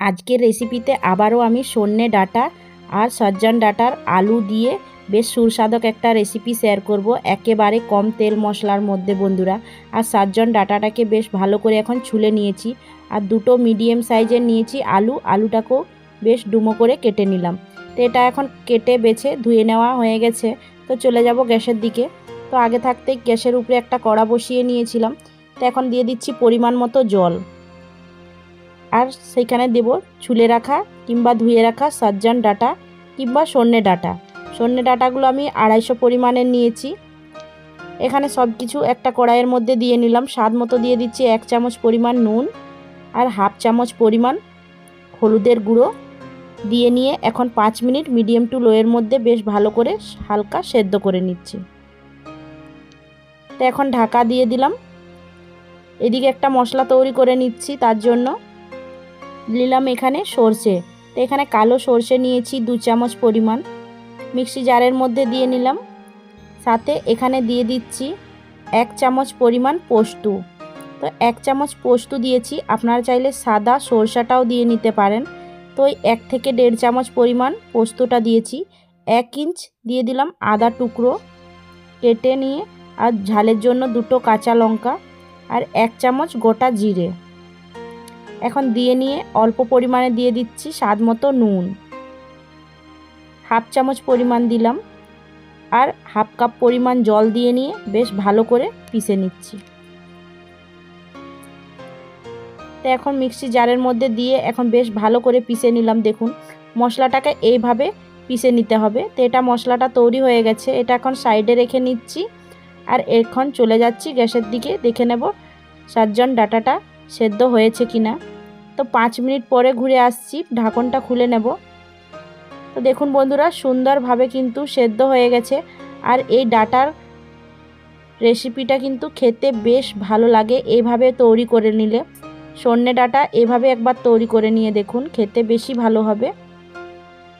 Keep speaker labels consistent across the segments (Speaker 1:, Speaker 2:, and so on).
Speaker 1: আজকের রেসিপিতে আবারও আমি সন্নে ডাটা আর সজ্জন ডাটার আলু দিয়ে বেশ সুস্বাদক একটা রেসিপি শেয়ার করব। একেবারে কম তেল মশলার মধ্যে বন্ধুরা। আর সজ্জন ডাটাটাকে বেশ ভালো করে এখন ছুলে নিয়েছি। আর দুটো মিডিয়াম সাইজের নিয়েছি আলু। আলুটাকেও বেশ ডুমো করে কেটে নিলাম। তো এটা এখন কেটে বেছে ধুয়ে নেওয়া হয়ে গেছে। তো চলে যাব গ্যাসের দিকে। তো আগে থাকতেই গ্যাসের উপরে একটা কড়া বসিয়ে নিয়েছিলাম। তো এখন দিয়ে দিচ্ছি পরিমাণ মতো জল। আর সেইখানে দেব ছুলে রাখা কিংবা ধুয়ে রাখা সজ্জন ডাটা কিংবা সন্নে ডাটা। সন্নে ডাটাগুলো আমি আড়াইশো পরিমাণের নিয়েছি। এখানে সব কিছু একটা কড়াইয়ের মধ্যে দিয়ে নিলাম। স্বাদ মতো দিয়ে দিচ্ছি এক চামচ পরিমাণ নুন আর হাফ চামচ পরিমাণ হলুদের গুঁড়ো। দিয়ে নিয়ে এখন পাঁচ মিনিট মিডিয়াম টু লোয়ের মধ্যে বেশ ভালো করে হালকা সেদ্ধ করে নিচ্ছি। তো এখন ঢাকা দিয়ে দিলাম। এদিকে একটা মশলা তৈরি করে নিচ্ছি তার জন্য। নিলাম এখানে সর্ষে। তো এখানে কালো সর্ষে নিয়েছি দু চামচ পরিমাণ। মিক্সি জারের মধ্যে দিয়ে নিলাম। সাথে এখানে দিয়ে দিচ্ছি এক চামচ পরিমাণ পোস্ত। তো এক চামচ পোস্ত দিয়েছি। আপনারা চাইলে সাদা সরষাটাও দিয়ে নিতে পারেন। তো এক থেকে দেড় চামচ পরিমাণ পোস্তটা দিয়েছি। এক ইঞ্চ দিয়ে দিলাম আদা টুকরো কেটে নিয়ে আর ঝালের জন্য দুটো কাঁচা লঙ্কা আর এক চামচ গোটা জিরে। এখন দিয়ে নিয়ে অল্প পরিমাণে দিয়ে দিচ্ছি স্বাদ মতো নুন। হাফ চামচ পরিমাণ দিলাম আর হাফ কাপ পরিমাণ জল দিয়ে নিয়ে বেশ ভালো করে পিষে নিচ্ছি। তো এখন মিক্সি জারের মধ্যে দিয়ে এখন বেশ ভালো করে পিষে নিলাম দেখুন। মশলাটাকে এইভাবে পিষে নিতে হবে। তো এটা মশলাটা তৈরি হয়ে গেছে। এটা এখন সাইডে রেখে নিচ্ছি আর এখন চলে যাচ্ছি গ্যাসের দিকে। দেখে নেব সাতজন ডাটাটা সেদ্ধ হয়েছে কিনা তো পাঁচ মিনিট পরে ঘুরে আসছি, ঢাকনটা খুলে নেব। তো দেখুন বন্ধুরা, সুন্দরভাবে কিন্তু সেদ্ধ হয়ে গেছে। আর এই ডাটার রেসিপিটা কিন্তু খেতে বেশ ভালো লাগে এইভাবে তৈরি করে নিলে। সন্নে ডাটা এভাবে একবার তৈরি করে নিয়ে দেখুন, খেতে বেশি ভালো হবে।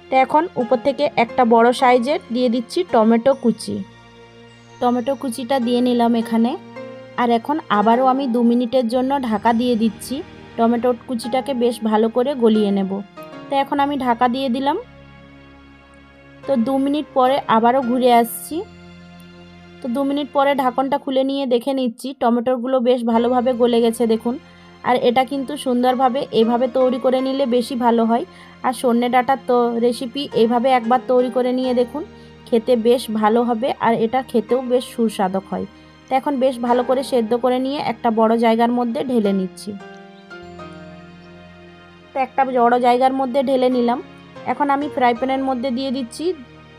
Speaker 1: তো এখন উপর থেকে একটা বড় সাইজের দিয়ে দিচ্ছি টমেটো কুচি। টমেটো কুচিটা দিয়ে নিলাম এখানে। আর এখন আবারও আমি দু মিনিটের জন্য ঢাকা দিয়ে দিচ্ছি। টমেটো কুচিটাকে বেশ ভালো করে গলিয়ে নেব। তো এখন আমি ঢাকা দিয়ে দিলাম। তো দু মিনিট পরে আবারও ঘুরে আসছি। তো দু মিনিট পরে ঢাকনটা খুলে নিয়ে দেখে নিচ্ছি, টমেটোগুলো বেশ ভালোভাবে গলে গেছে দেখুন। আর এটা কিন্তু সুন্দরভাবে এভাবে তৈরি করে নিলে বেশি ভালো হয়। আর সন্নে ডাটার তো রেসিপি এইভাবে একবার তৈরি করে নিয়ে দেখুন, খেতে বেশ ভালো হবে। আর এটা খেতেও বেশ সুস্বাদক হয়। তো এখন বেশ ভালো করে সেদ্ধ করে নিয়ে একটা বড় জায়গার মধ্যে ঢেলে নিচ্ছি। তো একটা বড় জায়গার মধ্যে ঢেলে নিলাম। এখন আমি ফ্রাই প্যানের মধ্যে দিয়ে দিচ্ছি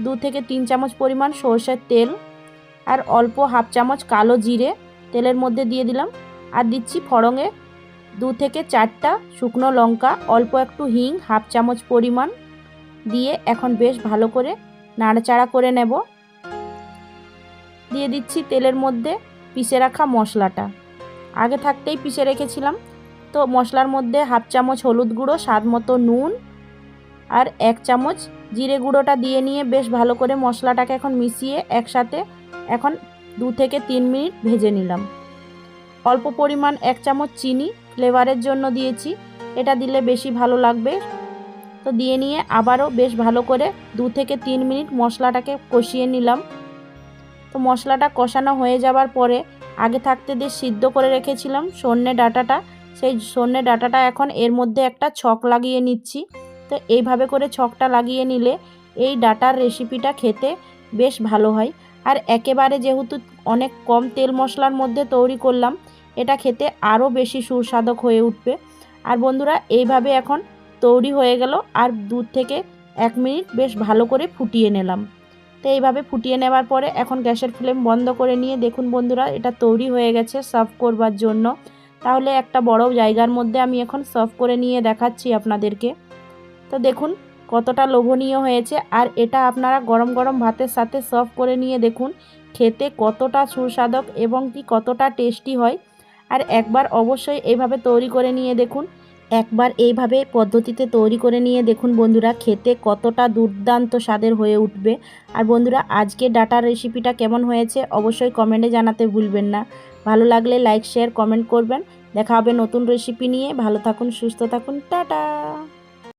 Speaker 1: দু থেকে তিন চামচ পরিমাণ সর্ষের তেল আর অল্প হাফ চামচ কালো জিরে তেলের মধ্যে দিয়ে দিলাম। আর দিচ্ছি ফড়ঙে দু থেকে চারটা শুকনো লঙ্কা, অল্প একটু হিং, হাফ চামচ পরিমাণ দিয়ে এখন বেশ ভালো করে নাড়াচাড়া করে নেব। দিয়ে দিচ্ছি তেলের মধ্যে পিষে রাখা মশলাটা। আগে থাকতেই পিষে রেখেছিলাম। তো মশলার মধ্যে হাফ চামচ হলুদ গুঁড়ো, স্বাদ মতো নুন আর এক চামচ জিরে গুঁড়োটা দিয়ে নিয়ে বেশ ভালো করে মশলাটাকে এখন মিশিয়ে একসাথে এখন দু থেকে তিন মিনিট ভেজে নিলাম। অল্প পরিমাণ এক চামচ চিনি ফ্লেভারের জন্য দিয়েছি। এটা দিলে বেশি ভালো লাগবে। তো দিয়ে নিয়ে আবারও বেশ ভালো করে দু থেকে তিন মিনিট মশলাটাকে কষিয়ে নিলাম। তো মশলাটা কষানো হয়ে যাবার পরে আগে থাকতে দিয়ে সিদ্ধ করে রেখেছিলাম সন্নে ডাটাটা। সেই সন্নে ডাটাটা এখন এর মধ্যে একটা ছক লাগিয়ে নিচ্ছি। তো এইভাবে করে ছকটা লাগিয়ে নিলে এই ডাটার রেসিপিটা খেতে বেশ ভালো হয়। আর একেবারে যেহেতু অনেক কম তেল মশলার মধ্যে তৈরি করলাম, এটা খেতে আরও বেশি সুস্বাদক হয়ে উঠবে। আর বন্ধুরা, এইভাবে এখন তৈরি হয়ে গেল। আর দুধ থেকে এক মিনিট বেশ ভালো করে ফুটিয়ে নিলাম। তো এইভাবে ফুটিয়ে নেওয়ার পরে এখন গ্যাসের ফ্লেম বন্ধ করে নিয়ে দেখুন বন্ধুরা, এটা তৈরি হয়ে গেছে সার্ভ করবার জন্য। তাহলে একটা বড় জায়গার মধ্যে আমি এখন সার্ভ করে নিয়ে দেখাচ্ছি আপনাদেরকে। তো দেখুন কতটা লোভনীয় হয়েছে, আর এটা আপনারা গরম গরম ভাতের সাথে সার্ভ করে নিয়ে দেখুন, খেতে কতটা সুস্বাদক এবং কি কতটা টেস্টি হয়। আর একবার অবশ্যই এইভাবে তৈরি করে নিয়ে দেখুন একবার এইভাবে পদ্ধতিতে তৈরি করে নিয়ে দেখুন বন্ধুরা, খেতে কতটা দুর্দান্ত স্বাদের হয়ে উঠবে। আর বন্ধুরা, আজকে ডাটার রেসিপিটা কেমন হয়েছে অবশ্যই কমেন্টে জানাতে ভুলবেন না। ভালো লাগলে লাইক শেয়ার কমেন্ট করবেন। দেখা হবে নতুন রেসিপি নিয়ে। ভালো থাকুন, সুস্থ থাকুন। টাটা!